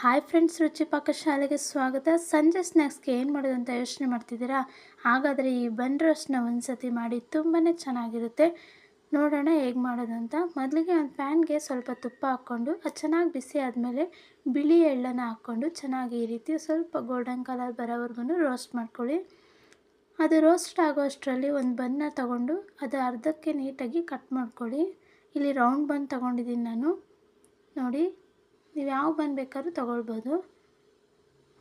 Hi friends ರುಚಿ ಪಾಕಶಾಲೆಗೆ ಸ್ವಾಗತ. ಸಂಜೆ ಸ್ನ್ಯಾಕ್ಸ್ಗೆ ಏನು ಮಾಡೋದು ಅಂತ ಯೋಚನೆ ಮಾಡ್ತಿದ್ದೀರಾ? ಹಾಗಾದರೆ ಈ ಬನ್ ರೋಸ್ಟ್ನ ಒಂದು ಸತಿ ಮಾಡಿ ತುಂಬಾ ಚೆನ್ನಾಗಿರುತ್ತೆ. ನೋಡೋಣ ಹೇಗೆ ಮಾಡೋದು ಅಂತ. ಮೊದಲಿಗೆ ಒಂದು ಪ್ಯಾನ್ಗೆ ಸ್ವಲ್ಪ ತುಪ್ಪ ಹಾಕ್ಕೊಂಡು, ಅದು ಚೆನ್ನಾಗಿ ಬಿಸಿ ಆದಮೇಲೆ ಬಿಳಿ ಎಳ್ಳನ್ನು ಹಾಕ್ಕೊಂಡು ಚೆನ್ನಾಗಿ ಈ ರೀತಿ ಸ್ವಲ್ಪ ಗೋಲ್ಡನ್ ಕಲರ್ ಬರೋವರೆಗೂ ರೋಸ್ಟ್ ಮಾಡ್ಕೊಳ್ಳಿ. ಅದು ರೋಸ್ಟ್ ಆಗೋ ಅಷ್ಟರಲ್ಲಿ ಒಂದು ಬನ್ನ ತಗೊಂಡು, ಅದು ಅರ್ಧಕ್ಕೆ ನೀಟಾಗಿ ಕಟ್ ಮಾಡ್ಕೊಳ್ಳಿ. ಇಲ್ಲಿ ರೌಂಡ್ ಬನ್ ತೊಗೊಂಡಿದ್ದೀನಿ ನಾನು. ನೋಡಿ. ನೀವು ಯಾವ ಬನ್ ಬೇಕಾದ್ರೂ ತೊಗೊಳ್ಬೋದು.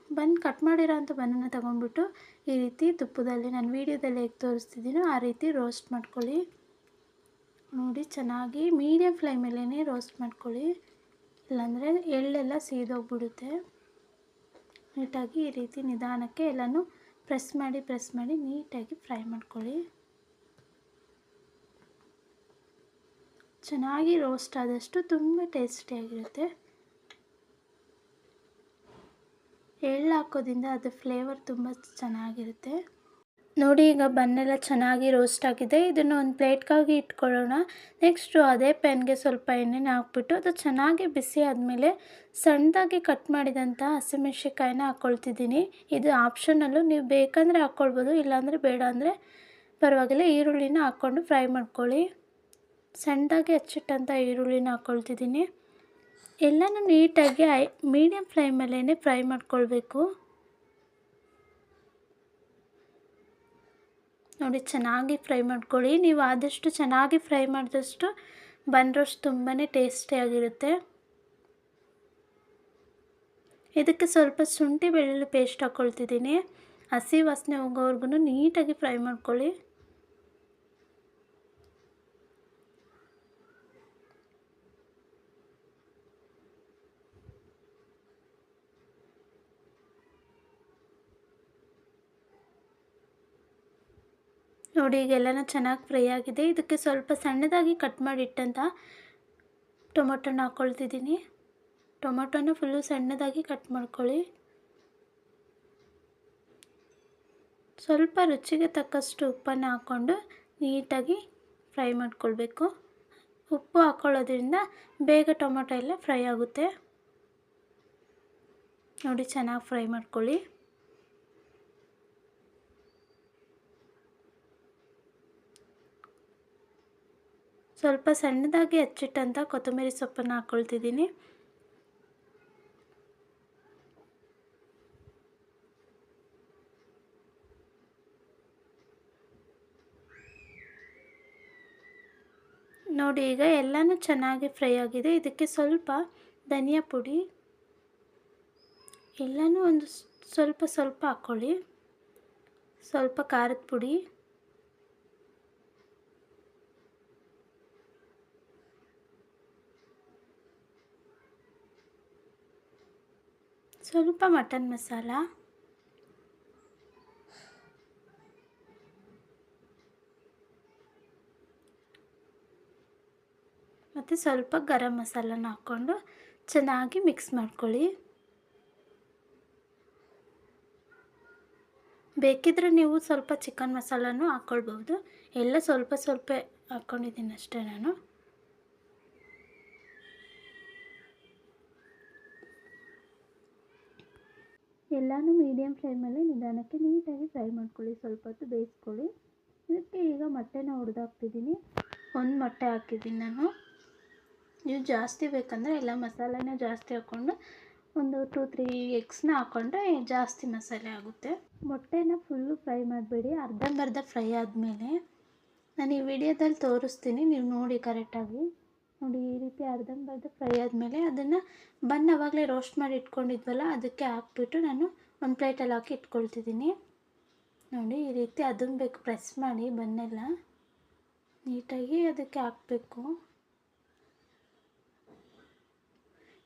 ಬನ್ ಕಟ್ ಮಾಡಿರೋಂಥ ಬನ್ನನ್ನು ತೊಗೊಂಡ್ಬಿಟ್ಟು ಈ ರೀತಿ ತುಪ್ಪದಲ್ಲಿ ನಾನು ವೀಡಿಯೋದಲ್ಲಿ ಹೇಗೆ ತೋರಿಸ್ತಿದ್ದೀನೋ ಆ ರೀತಿ ರೋಸ್ಟ್ ಮಾಡ್ಕೊಳ್ಳಿ. ನೋಡಿ, ಚೆನ್ನಾಗಿ ಮೀಡಿಯಮ್ ಫ್ಲೇಮಲ್ಲೇ ರೋಸ್ಟ್ ಮಾಡ್ಕೊಳ್ಳಿ. ಇಲ್ಲಾಂದರೆ ಎಳ್ಳೆಲ್ಲ ಸೀದೋಗ್ಬಿಡುತ್ತೆ. ನೀಟಾಗಿ ಈ ರೀತಿ ನಿಧಾನಕ್ಕೆ ಎಲ್ಲನೂ ಪ್ರೆಸ್ ಮಾಡಿ ಪ್ರೆಸ್ ಮಾಡಿ ನೀಟಾಗಿ ಫ್ರೈ ಮಾಡ್ಕೊಳ್ಳಿ. ಚೆನ್ನಾಗಿ ರೋಸ್ಟ್ ಆದಷ್ಟು ತುಂಬ ಟೇಸ್ಟಿಯಾಗಿರುತ್ತೆ. ಎಳ್ಳು ಹಾಕೋದ್ರಿಂದ ಅದು ಫ್ಲೇವರ್ ತುಂಬ ಚೆನ್ನಾಗಿರುತ್ತೆ. ನೋಡಿ, ಈಗ ಬನ್ನೆಲ್ಲ ಚೆನ್ನಾಗಿ ರೋಸ್ಟ್ ಆಗಿದೆ. ಇದನ್ನು ಒಂದು ಪ್ಲೇಟ್ಗಾಗಿ ಇಟ್ಕೊಳ್ಳೋಣ. ನೆಕ್ಸ್ಟು ಅದೇ ಪ್ಯಾನ್ಗೆ ಸ್ವಲ್ಪ ಎಣ್ಣೆನ ಹಾಕ್ಬಿಟ್ಟು ಅದು ಚೆನ್ನಾಗಿ ಬಿಸಿ ಆದಮೇಲೆ ಸಣ್ಣದಾಗಿ ಕಟ್ ಮಾಡಿದಂಥ ಹಸಿಮೆಣ್ಸಿಕಾಯಿನ ಹಾಕ್ಕೊಳ್ತಿದ್ದೀನಿ ಇದು ಆಪ್ಷನಲ್ಲು ನೀವು ಬೇಕಂದರೆ ಹಾಕ್ಕೊಳ್ಬೋದು ಇಲ್ಲಾಂದರೆ ಬೇಡ ಅಂದರೆ ಪರವಾಗಿಲ್ಲ, ಈರುಳ್ಳಿನ ಹಾಕ್ಕೊಂಡು ಫ್ರೈ ಮಾಡ್ಕೊಳ್ಳಿ. ಸಣ್ಣದಾಗಿ ಹಚ್ಚಿಟ್ಟಂಥ ಈರುಳ್ಳಿನ ಹಾಕ್ಕೊಳ್ತಿದ್ದೀನಿ ಎಲ್ಲನೂ ನೀಟಾಗಿ ಐ ಮೀಡಿಯಮ್ ಫ್ಲೇಮಲ್ಲೇ ಫ್ರೈ ಮಾಡ್ಕೊಳ್ಬೇಕು. ನೋಡಿ, ಚೆನ್ನಾಗಿ ಫ್ರೈ ಮಾಡ್ಕೊಳ್ಳಿ. ನೀವು ಆದಷ್ಟು ಚೆನ್ನಾಗಿ ಫ್ರೈ ಮಾಡಿದಷ್ಟು ಬನ್ ರೋಸ್ಟ್ ತುಂಬಾ ಟೇಸ್ಟಿಯಾಗಿರುತ್ತೆ ಇದಕ್ಕೆ ಸ್ವಲ್ಪ ಶುಂಠಿ ಬೆಳ್ಳುಳ್ಳಿ ಪೇಸ್ಟ್ ಹಾಕ್ಕೊಳ್ತಿದ್ದೀನಿ ಹಸಿ ವಾಸನೆ ಹೋಗೋವರೆಗೂ ನೀಟಾಗಿ ಫ್ರೈ ಮಾಡ್ಕೊಳ್ಳಿ. ನೋಡಿ ಈಗ ಎಲ್ಲನೂ ಚೆನ್ನಾಗಿ ಫ್ರೈ ಆಗಿದೆ. ಇದಕ್ಕೆ ಸ್ವಲ್ಪ ಸಣ್ಣದಾಗಿ ಕಟ್ ಮಾಡಿಟ್ಟಂಥ ಟೊಮೊಟೊನ ಹಾಕ್ಕೊಳ್ತಿದ್ದೀನಿ ಟೊಮೊಟೊನ ಫುಲ್ಲು ಸಣ್ಣದಾಗಿ ಕಟ್ ಮಾಡ್ಕೊಳ್ಳಿ. ಸ್ವಲ್ಪ ರುಚಿಗೆ ತಕ್ಕಷ್ಟು ಉಪ್ಪನ್ನು ಹಾಕ್ಕೊಂಡು ನೀಟಾಗಿ ಫ್ರೈ ಮಾಡ್ಕೊಳ್ಬೇಕು. ಉಪ್ಪು ಹಾಕ್ಕೊಳ್ಳೋದ್ರಿಂದ ಬೇಗ ಟೊಮೊಟೊ ಎಲ್ಲ ಫ್ರೈ ಆಗುತ್ತೆ. ನೋಡಿ, ಚೆನ್ನಾಗಿ ಫ್ರೈ ಮಾಡ್ಕೊಳ್ಳಿ. ಸ್ವಲ್ಪ ಸಣ್ಣದಾಗಿ ಹಚ್ಚಿಟ್ಟಂಥ ಕೊತ್ತಂಬರಿ ಸೊಪ್ಪನ್ನು ಹಾಕ್ಕೊಳ್ತಿದ್ದೀನಿ ನೋಡಿ, ಈಗ ಎಲ್ಲನೂ ಚೆನ್ನಾಗಿ ಫ್ರೈ ಆಗಿದೆ. ಇದಕ್ಕೆ ಸ್ವಲ್ಪ ಧನಿಯಾ ಪುಡಿ. ಎಲ್ಲನೂ ಒಂದು ಸ್ವಲ್ಪ ಸ್ವಲ್ಪ ಹಾಕ್ಕೊಳ್ಳಿ ಸ್ವಲ್ಪ ಖಾರದ ಪುಡಿ. ಸ್ವಲ್ಪ ಮಟನ್ ಮಸಾಲ. ಮತ್ತು ಸ್ವಲ್ಪ ಗರಂ ಮಸಾಲನ ಹಾಕ್ಕೊಂಡು ಚೆನ್ನಾಗಿ ಮಿಕ್ಸ್ ಮಾಡ್ಕೊಳ್ಳಿ. ಬೇಕಿದ್ರೆ ನೀವು ಸ್ವಲ್ಪ ಚಿಕನ್ ಮಸಾಲನೂ ಹಾಕ್ಕೊಳ್ಬೋದು ಎಲ್ಲ ಸ್ವಲ್ಪ ಸ್ವಲ್ಪ ಹಾಕ್ಕೊಂಡಿದ್ದೀನಿ ಅಷ್ಟೇ ನಾನು. ಎಲ್ಲನೂ ಮೀಡಿಯಮ್ ಫ್ಲೇಮಲ್ಲಿ ನಿಧಾನಕ್ಕೆ ನೀಟಾಗಿ ಫ್ರೈ ಮಾಡ್ಕೊಳ್ಳಿ. ಸ್ವಲ್ಪ ಹೊತ್ತು ಬೇಯಿಸ್ಕೊಳ್ಳಿ. ಇದಕ್ಕೆ ಈಗ ಮೊಟ್ಟೆನ ಹುರಿದಾಕ್ತಿದ್ದೀನಿ. ಒಂದು ಮೊಟ್ಟೆ ಹಾಕಿದ್ದೀನಿ ನಾನು. ನೀವು ಜಾಸ್ತಿ ಬೇಕಂದರೆ ಎಲ್ಲ ಮಸಾಲೆನ ಜಾಸ್ತಿ ಹಾಕ್ಕೊಂಡು ಒಂದು ಟೂ ತ್ರೀ ಎಗ್ಸ್ನ ಹಾಕ್ಕೊಂಡ್ರೆ ಜಾಸ್ತಿ ಮಸಾಲೆ ಆಗುತ್ತೆ. ಮೊಟ್ಟೆನ ಫುಲ್ಲು ಫ್ರೈ ಮಾಡಬೇಡಿ. ಅರ್ಧಂಬರ್ಧ ಫ್ರೈ ಆದಮೇಲೆ ನಾನು ಈ ವಿಡಿಯೋದಲ್ಲಿ ತೋರಿಸ್ತೀನಿ. ನೀವು ನೋಡಿ ಕರೆಕ್ಟಾಗಿ ನೋಡಿ ಈ ರೀತಿ ಅರ್ಧಂಬರ್ಧ ಫ್ರೈ ಆದಮೇಲೆ ಅದನ್ನು ಬನ್ ಅವಾಗಲೇ ರೋಸ್ಟ್ ಮಾಡಿ ಇಟ್ಕೊಂಡಿದ್ವಲ್ಲ, ಅದಕ್ಕೆ ಹಾಕ್ಬಿಟ್ಟು ನಾನು ಒಂದು ಪ್ಲೇಟಲ್ಲಿ ಹಾಕಿ ಇಟ್ಕೊಳ್ತಿದ್ದೀನಿ. ನೋಡಿ ಈ ರೀತಿ ಅದನ್ನ ಬೇಕು ಪ್ರೆಸ್ ಮಾಡಿ ಬನ್ನೆಲ್ಲ ನೀಟಾಗಿ ಅದಕ್ಕೆ ಹಾಕಬೇಕು.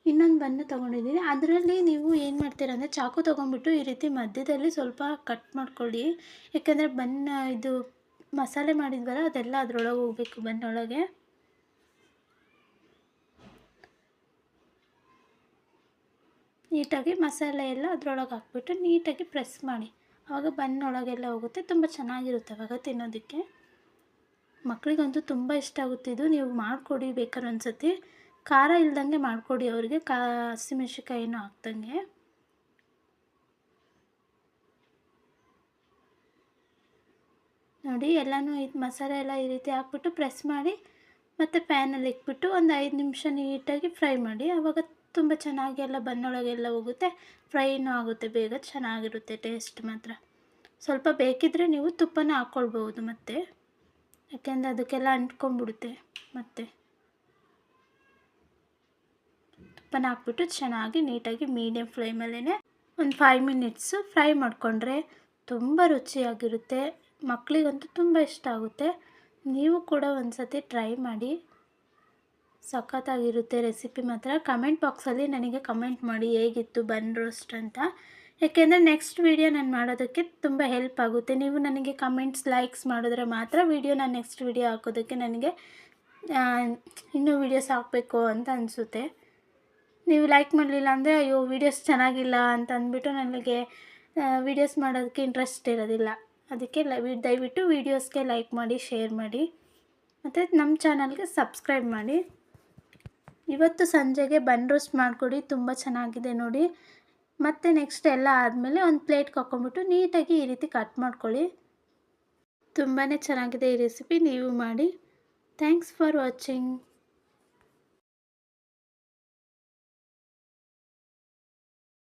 ಇನ್ನೊಂದು ಬನ್ನು ತೊಗೊಂಡಿದ್ದೀನಿ. ಅದರಲ್ಲಿ ನೀವು ಏನು ಮಾಡ್ತೀರ ಅಂದರೆ ಚಾಕು ತೊಗೊಂಡ್ಬಿಟ್ಟು ಈ ರೀತಿ ಮಧ್ಯದಲ್ಲಿ ಸ್ವಲ್ಪ ಕಟ್ ಮಾಡ್ಕೊಳ್ಳಿ. ಯಾಕೆಂದರೆ ಬನ್ನ ಇದು ಮಸಾಲೆ ಮಾಡಿದ್ವಲ್ಲ, ಅದೆಲ್ಲ ಅದರೊಳಗೆ ಹೋಗ್ಬೇಕು ಬನ್ನೊಳಗೆ ನೀಟಾಗಿ ಮಸಾಲೆ ಎಲ್ಲ ಅದರೊಳಗೆ ಹಾಕ್ಬಿಟ್ಟು ನೀಟಾಗಿ ಪ್ರೆಸ್ ಮಾಡಿ. ಆವಾಗ ಬನ್ನೊಳಗೆಲ್ಲ ಹೋಗುತ್ತೆ, ತುಂಬ ಚೆನ್ನಾಗಿರುತ್ತೆ ಆವಾಗ ತಿನ್ನೋದಕ್ಕೆ. ಮಕ್ಕಳಿಗಂತೂ ತುಂಬ ಇಷ್ಟ ಆಗುತ್ತಿದ್ದು ನೀವು ಮಾಡಿಕೊಡಿ ಬೇಕಾದ್ರೆ ಒಂದು ಖಾರ ಇಲ್ದಂಗೆ ಮಾಡಿಕೊಡಿ ಅವರಿಗೆ ಕಾ ಹಸಿಮೆಣ್ಸಿಕಾಯಿನೂ ಹಾಕ್ದಂಗೆ. ನೋಡಿ, ಎಲ್ಲನೂ ಇದು ಮಸಾಲೆ ಎಲ್ಲ ಈ ರೀತಿ ಹಾಕ್ಬಿಟ್ಟು ಪ್ರೆಸ್ ಮಾಡಿ, ಮತ್ತು ಪ್ಯಾನಲ್ಲಿ ಇಟ್ಬಿಟ್ಟು ಒಂದು ಐದು ನಿಮಿಷ ನೀಟಾಗಿ ಫ್ರೈ ಮಾಡಿ, ಆವಾಗ ತುಂಬ ಚೆನ್ನಾಗಿ ಎಲ್ಲ ಬನ್ನೊಳಗೆಲ್ಲ ಹೋಗುತ್ತೆ. ಫ್ರೈನೂ ಆಗುತ್ತೆ, ಬೇಗ ಚೆನ್ನಾಗಿರುತ್ತೆ ಟೇಸ್ಟ್ ಮಾತ್ರ. ಸ್ವಲ್ಪ ಬೇಕಿದ್ದರೆ ನೀವು ತುಪ್ಪನ ಹಾಕ್ಕೊಳ್ಬೋದು ಮತ್ತೆ. ಯಾಕೆಂದರೆ ಅದಕ್ಕೆಲ್ಲ ಅಂಟ್ಕೊಂಡ್ಬಿಡುತ್ತೆ ಮತ್ತೆ. ತುಪ್ಪನ ಹಾಕ್ಬಿಟ್ಟು ಚೆನ್ನಾಗಿ ನೀಟಾಗಿ ಮೀಡಿಯಮ್ ಫ್ಲೇಮಲ್ಲೇ ಒಂದು ಫೈವ್ ಮಿನಿಟ್ಸು ಫ್ರೈ ಮಾಡಿಕೊಂಡ್ರೆ ತುಂಬ ರುಚಿಯಾಗಿರುತ್ತೆ. ಮಕ್ಕಳಿಗಂತೂ ತುಂಬ ಇಷ್ಟ ಆಗುತ್ತೆ. ನೀವು ಕೂಡ ಒಂದು ಸತಿ ಟ್ರೈ ಮಾಡಿ. ಸಖತ್ತಾಗಿರುತ್ತೆ ರೆಸಿಪಿ ಮಾತ್ರ. ಕಮೆಂಟ್ ಬಾಕ್ಸಲ್ಲಿ ನನಗೆ ಕಮೆಂಟ್ ಮಾಡಿ ಹೇಗಿತ್ತು ಬನ್ ರೋಸ್ಟ್ ಅಂತ. ಯಾಕೆಂದರೆ ನೆಕ್ಸ್ಟ್ ವೀಡಿಯೋ ನಾನು ಮಾಡೋದಕ್ಕೆ ತುಂಬ ಹೆಲ್ಪ್ ಆಗುತ್ತೆ. ನೀವು ನನಗೆ ಕಮೆಂಟ್ಸ್ ಲೈಕ್ಸ್ ಮಾಡಿದ್ರೆ ಮಾತ್ರ ವೀಡಿಯೋ ನಾನು ನೆಕ್ಸ್ಟ್ ವೀಡಿಯೋ ಹಾಕೋದಕ್ಕೆ ನನಗೆ ಇನ್ನೂ ವೀಡಿಯೋಸ್ ಹಾಕಬೇಕು ಅಂತ ಅನಿಸುತ್ತೆ. ನೀವು ಲೈಕ್ ಮಾಡಲಿಲ್ಲ ಅಂದರೆ ಅಯ್ಯೋ ವೀಡಿಯೋಸ್ ಚೆನ್ನಾಗಿಲ್ಲ ಅಂತ ಅಂದ್ಬಿಟ್ಟು ನನಗೆ ವೀಡಿಯೋಸ್ ಮಾಡೋದಕ್ಕೆ ಇಂಟ್ರೆಸ್ಟ್ ಇರೋದಿಲ್ಲ. ಅದಕ್ಕೆ ದಯವಿಟ್ಟು ವೀಡಿಯೋಸ್ಗೆ ಲೈಕ್ ಮಾಡಿ ಶೇರ್ ಮಾಡಿ. ಮತ್ತು ನಮ್ಮ ಚಾನಲ್ಗೆ ಸಬ್ಸ್ಕ್ರೈಬ್ ಮಾಡಿ. ಇವತ್ತು ಸಂಜೆಗೆ ಬನ್ ರೋಸ್ಟ್ ಮಾಡಿಕೊಡಿ, ತುಂಬ ಚೆನ್ನಾಗಿದೆ ನೋಡಿ. ಮತ್ತು ನೆಕ್ಸ್ಟ್ ಎಲ್ಲ ಆದಮೇಲೆ ಒಂದು ಪ್ಲೇಟ್ಗೆ ಹಾಕ್ಕೊಂಬಿಟ್ಟು ನೀಟಾಗಿ ಈ ರೀತಿ ಕಟ್ ಮಾಡ್ಕೊಳ್ಳಿ. ತುಂಬಾ ಚೆನ್ನಾಗಿದೆ ಈ ರೆಸಿಪಿ ನೀವು ಮಾಡಿ. Thanks for watching